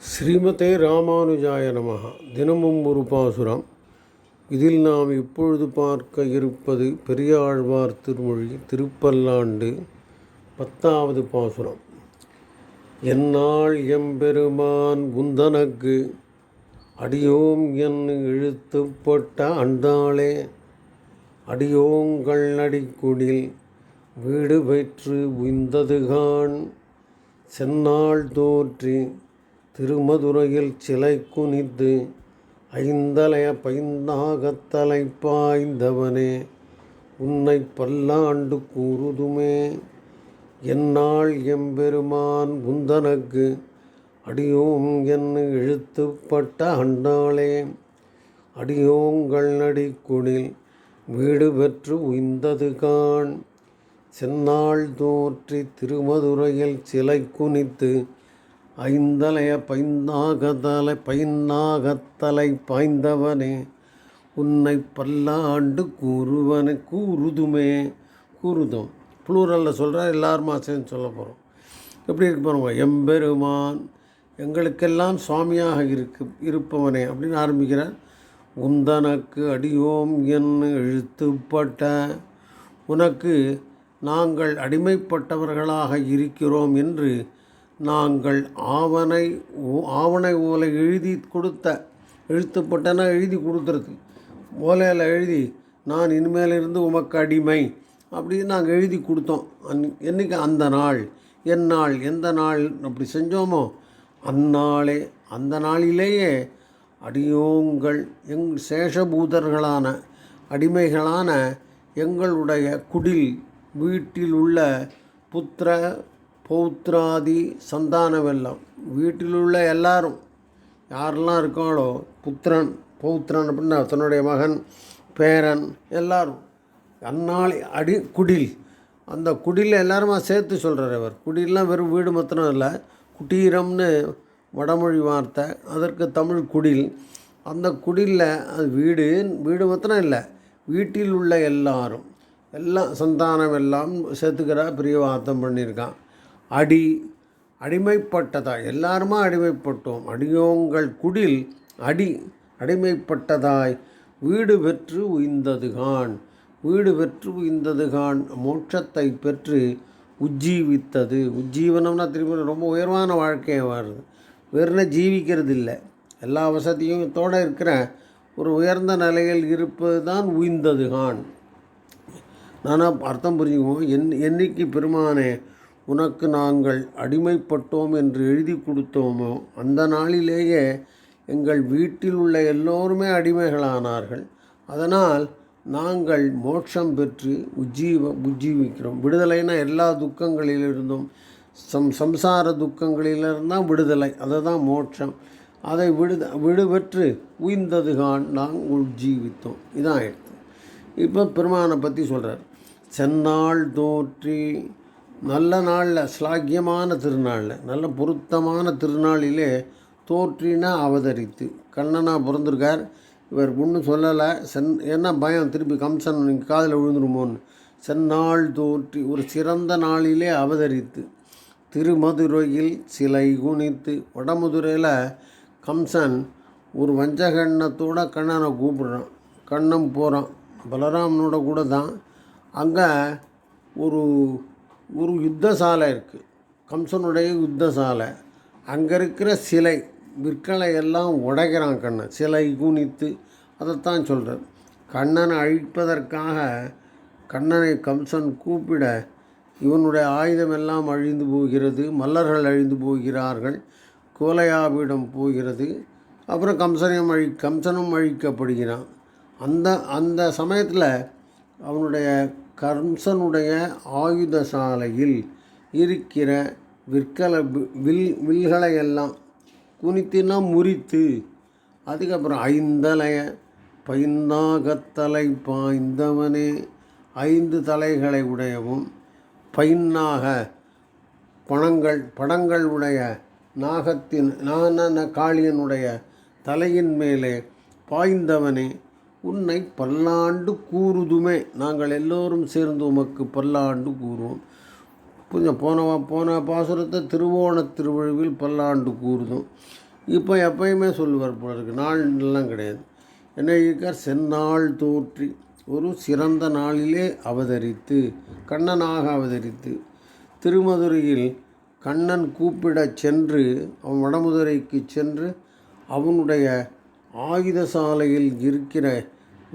ஸ்ரீமதே ராமானுஜாய நமகா தினமும் ஒரு பாசுரம். இதில் நாம் இப்பொழுது பார்க்க இருப்பது பெரியாழ்வார் திருமொழி திருப்பல்லாண்டு பத்தாவது பாசுரம். என்னால் எம்பெருமான் குந்தனக்கு அடியோம் என் இழுத்துப்பட்ட அண்டாளே அடியோங்கள் நடிக்குடில் வீடு பெற்று உய்ந்ததுகான் செந்நாள் தோற்றி திருமதுரையில் சிலை குனித்து ஐந்தலைய பைந்தாகத் பாய்ந்தவனே உன்னை பல்லாண்டு கூறுதுமே. என்னால் எம்பெருமான் குந்தனக்கு அடியோம் என்று இழுத்துப்பட்ட அண்டாளே அடியோங்கள் அடிக்குடில் வீடு பெற்று உய்ந்தது காண். செந்நாள் தோற்றி திருமதுரையில் சிலை குனித்து ஐந்தலைய பைந்தாகதலை பைந்தாகத்தலை பாய்ந்தவனே உன்னை பல்லாண்டு கூறுவனே கூறுதுமே கூறுதும். புளூரலில் சொல்கிற எல்லாருமா சேர்ந்து சொல்ல போகிறோம் எப்படி இருக்கு பாருங்க எம்பெருமான் எங்களுக்கெல்லாம் சுவாமியாக இருக்கு இருப்பவனே அப்படின்னு ஆரம்பிக்கிறார். உந்தனக்கு அடியோம் என்று எழுத்துப்பட்ட உனக்கு நாங்கள் அடிமைப்பட்டவர்களாக இருக்கிறோம் என்று நாங்கள் ஆவணை ஓ- ஆவணை ஓலை எழுதி கொடுத்த எழுத்துப்பட்டனா எழுதி கொடுத்துருக்கு. ஓலையில் எழுதி நான் இனிமேலிருந்து உமக்கு அடிமை அப்படின்னு நாங்கள் எழுதி கொடுத்தோம். அன் என்றைக்கு அந்த நாள். என் நாள் எந்த நாள் அப்படி செஞ்சோமோ? அந்நாளே அந்த நாளிலேயே அடியோங்கள் எங் சேஷபூதர்களான அடிமைகளான எங்களுடைய குடில் வீட்டில் உள்ள புத்திர பௌத்ராதி சந்தானமெல்லாம். வீட்டில் உள்ள எல்லாரும் யாரெல்லாம் இருக்காங்களோ புத்திரன் பௌத்திரன் அப்படின்னா தன்னுடைய மகன் பேரன் எல்லாரும். அந்நாள் அடி குடில். அந்த குடியில் எல்லாருமா சேர்த்து சொல்கிறார் அவர். குடிலாம் வெறும் வீடு மாத்திரம் இல்லை குட்டீரம்னு வடமொழி வார்த்தை அதற்கு தமிழ் குடில். அந்த குடிலில் அது வீடு வீடு மாத்திரம் இல்லை வீட்டில் உள்ள எல்லாரும். எல்லாம் சந்தானம் எல்லாம் சேர்த்துக்கிறா பிரிய வார்த்தம் பண்ணியிருக்கான். அடி அடிமைப்பட்டதா? எல்லாருமா அடிமைப்பட்டோம். அடியோங்கள் குடில் அடி அடிமைப்பட்டதாய். வீடு பெற்று உய்ந்ததுகான் வீடு பெற்று உய்ந்ததுகான் மோட்சத்தை பெற்று உஜ்ஜீவித்தது. உஜ்ஜீவனம்னா திரும்பி ரொம்ப உயர்வான வாழ்க்கையை வருது வெறும் ஜீவிக்கிறது இல்லை எல்லா வசதியும் தோட இருக்கிற ஒரு உயர்ந்த நிலையில் இருப்பது தான் உய்ந்ததுகான் நானாக அர்த்தம் புரிஞ்சுக்குவோம். என் என்னைக்கு பெருமானே உனக்கு நாங்கள் அடிமைப்பட்டோம் என்று எழுதி கொடுத்தோமோ அந்த நாளிலேயே எங்கள் வீட்டில் உள்ள எல்லோருமே அடிமைகளானார்கள். அதனால் நாங்கள் மோட்சம் பெற்று உஜ்ஜீவ உஜ்ஜீவிக்கிறோம். விடுதலைனா எல்லா துக்கங்களிலிருந்தும் சம் சம்சார துக்கங்களிலிருந்தான் விடுதலை. அதுதான் மோட்சம். அதை விடுத விடுபெற்று உய்ந்ததுகான் நாங்கள் உஜ்ஜீவித்தோம். இதான் எடுத்து. இப்போ பெருமானை பற்றி சொல்கிறார் செந்நாள் தோற்றி நல்ல நாளில் ஸ்லாக்கியமான திருநாளில் நல்ல பொருத்தமான திருநாளிலே தோற்றினா அவதரித்து. கண்ணனா பிறந்திருக்கார். இவர் ஒன்றும் சொல்லலை. சென் என்ன பயம்? திருப்பி கம்சன் நீங்கள் காதில் விழுந்துருமோன்னு. செந்நாள் தோற்றி ஒரு சிறந்த நாளிலே அவதரித்து. திருமதுரையில் சிலை குனித்து வடமதுரையில் கம்சன் ஒரு வஞ்சகண்ணத்தோட கண்ணனை கூப்பிடுறான். கண்ணன் போகிறான் பலராமனோட கூட தான். அங்கே ஒரு ஒரு யுத்த சாலை இருக்குது கம்சனுடைய யுத்த சாலை அங்கே இருக்கிற சிலை விற்களை எல்லாம் உடைக்கிறான் கண்ணன். சிலை குனித்து அதைத்தான் சொல்கிறார் கண்ணனை அழிப்பதற்காக கண்ணனை கம்சன் கூப்பிட இவனுடைய ஆயுதம் எல்லாம் அழிந்து போகிறது மல்லர்கள் அழிந்து போகிறார்கள் கோலையாவிடம் போகிறது. அப்புறம் கம்சனையும் அழி கம்சனும் அழிக்கப்படுகிறான். அந்த அந்த சமயத்தில் அவனுடைய கம்சனுடைய ஆயுதசாலையில் இருக்கிற விற்கல வில் வில்களையெல்லாம் குனித்தினா முறித்து அதுக்கப்புறம் ஐந்தலைய பைந்தாகத்தலை பாய்ந்தவனே ஐந்து தலைகளை உடையவும் பைன்னாக பணங்கள் படங்கள் உடைய நாகத்தின் நான காளியனுடைய தலையின் மேலே பாய்ந்தவனே உன்னை பல்லாண்டு கூறுதுமே. நாங்கள் எல்லோரும் சேர்ந்து உமக்கு பல்லாண்டு கூறுவோம். கொஞ்சம் போன போன பாசுரத்தை திருவோண திருவிழாவில் பல்லாண்டு கூறுதும். இப்போ எப்பயுமே சொல்லுவார் போல இருக்கு. நாள்லாம் கிடையாது. என்ன இருக்கார் செந்நாள் தோற்றி ஒரு சிறந்த நாளிலே அவதரித்து கண்ணனாக அவதரித்து திருமதுரையில் கண்ணன் கூப்பிடச் சென்று அவன் வடமதுரைக்கு சென்று அவனுடைய ஆயுத சாலையில் இருக்கிற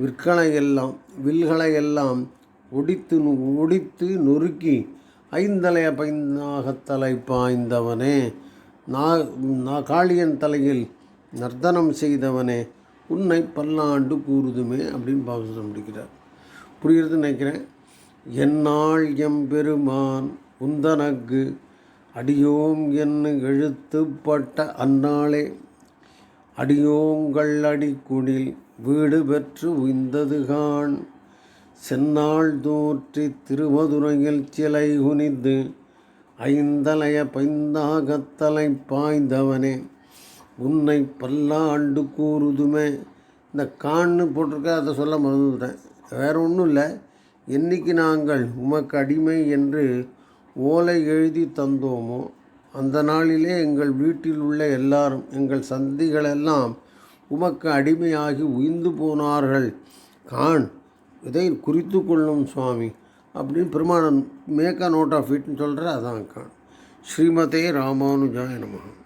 விற்களையெல்லாம் வில்களையெல்லாம் ஒடித்து நு- ஒடித்து நொறுக்கி ஐந்தலைய பைந்தாகத்தலை பாய்ந்தவனே நா நா- காளியன் தலையில் நர்த்தனம் செய்தவனே உன்னை பல்லாண்டு கூறுதுமே அப்படின்னு பாவசம் முடிக்கிறார். புரிகிறதுன்னு நினைக்கிறேன். என்னால் எம்பெருமான் உந்தனக்கு அடியோம் என்ன எழுத்துப்பட்ட அந்நாளே அடியோங்கள் அடிக்குடில் வீடு பெற்று உய்ந்தது காண். செந்நாள் தோற்றி திருமதுரையில் சிலை குனிந்து ஐந்தலைய பைந்தாகத்தலை பாய்ந்தவனே உன்னை பல்லாண்டு கூறுதுமே. இந்த கான்னு போட்டிருக்க அதை சொல்ல மறந்துவிட்டேன் வேற ஒன்றும் இல்லை. என்னைக்கு நாங்கள் உமக்கு அடிமை என்று ஓலை எழுதி தந்தோமோ அந்த நாளிலே எங்கள் வீட்டில் உள்ள எல்லாரும் எங்கள் சந்திகளெல்லாம் உமக்கு அடிமையாகி உயிர்ந்து போனார்கள். கான் இதை குறித்து கொள்ளும் சுவாமி. அப்படின்னு பெருமானன் மேக் அ நோட் ஆஃப் இட்னு சொல்கிற அதான் கான் ஸ்ரீமதே ராமானுஜாய நமகன்